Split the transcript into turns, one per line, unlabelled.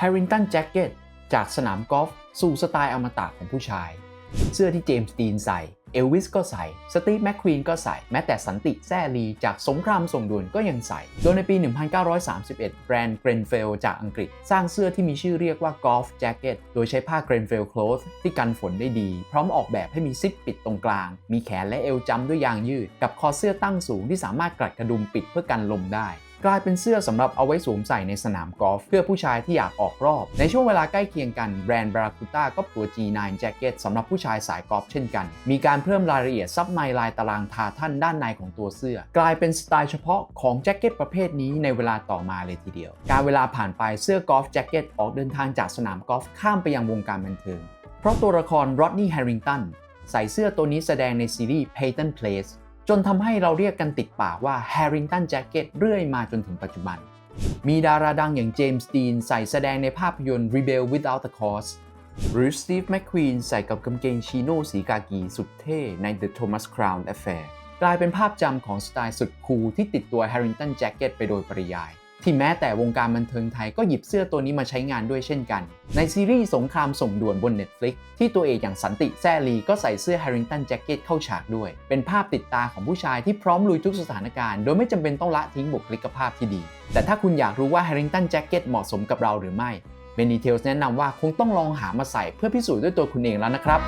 Harrington Jacket จากสนามกอล์ฟสู่สไตล์อมตะของผู้ชาย เสื้อที่เจมส์ดีนใส่ เอลวิสก็ใส่ สตีฟแมคควีนก็ใส่ แม้แต่สันติแซลีจากสงครามส่งด่วนก็ยังใส่ โดยในปี 1931 แบรนด์เกรนเฟลจากอังกฤษ สร้างเสื้อที่มีชื่อเรียกว่า Golf Jacket โดยใช้ผ้าเกรนเฟล Cloth ที่กันฝนได้ดี พร้อมออกแบบให้มีซิปปิดตรงกลาง มีแขนและเอวจำด้วยยางยืด กับคอเสื้อตั้งสูงที่สามารถกลัดกระดุมปิดเพื่อกันลมได้ กลายเป็นเสื้อสำหรับเอาไว้สวมใส่ในสนามกอล์ฟเพื่อผู้ชายที่อยากออกรอบ ในช่วงเวลาใกล้เคียงกันแบรนด์บาราคูต้าก็ตัว G9 Jacket สำหรับผู้ชายสายกอล์ฟเช่นกัน มีการเพิ่มรายละเอียดซับในลายตารางทาท่านด้านในของตัวเสื้อ กลายเป็นสไตล์เฉพาะของแจ็คเก็ตประเภทนี้ในเวลาต่อมาเลยทีเดียว การเวลาผ่านไปเสื้อกอล์ฟแจ็คเก็ตออกเดินทางจากสนามกอล์ฟข้ามไปยังวงการบันเทิง เพราะตัวละครโรดนีย์แฮร์ริงตันใส่เสื้อตัวนี้แสดงในซีรีส์ Peyton Place จนทำให้เราเรียกกันติดปากว่า Harrington Jacket เรื่อยมาจนถึงปัจจุบัน มีดาราดังอย่างเจมส์ดีนใส่แสดงในภาพยนตร์ Rebel Without a Cause หรือสตีฟแมคควีนใส่กับกางเกงชิโน่สีกากีสุดเท่ใน The Thomas Crown Affair กลายเป็นภาพจำของสไตล์สุดคูลที่ติดตัว Harrington Jacket ไปโดยปริยาย ที่แม้แต่วงการบันเทิงไทยก็หยิบเสื้อตัวนี้มาใช้งานด้วยเช่นกัน ในซีรีส์สงครามส่งด่วนบน Netflix ที่ตัวเอกอย่างสันติแซลีก็ใส่เสื้อ Harrington Jacket เข้าฉากด้วย เป็นภาพติดตาของผู้ชายที่พร้อมลุยทุกสถานการณ์ โดยไม่จำเป็นต้องละทิ้งบุคลิกภาพที่ดี แต่ถ้าคุณอยากรู้ว่า Harrington Jacket เหมาะสมกับเราหรือไม่เบน n ีเทลส์แนะนำว่าคงต้องลองหามาใส่เพื่อพิสูจน์ด้วยตัวคุณเองแล้วนะครับ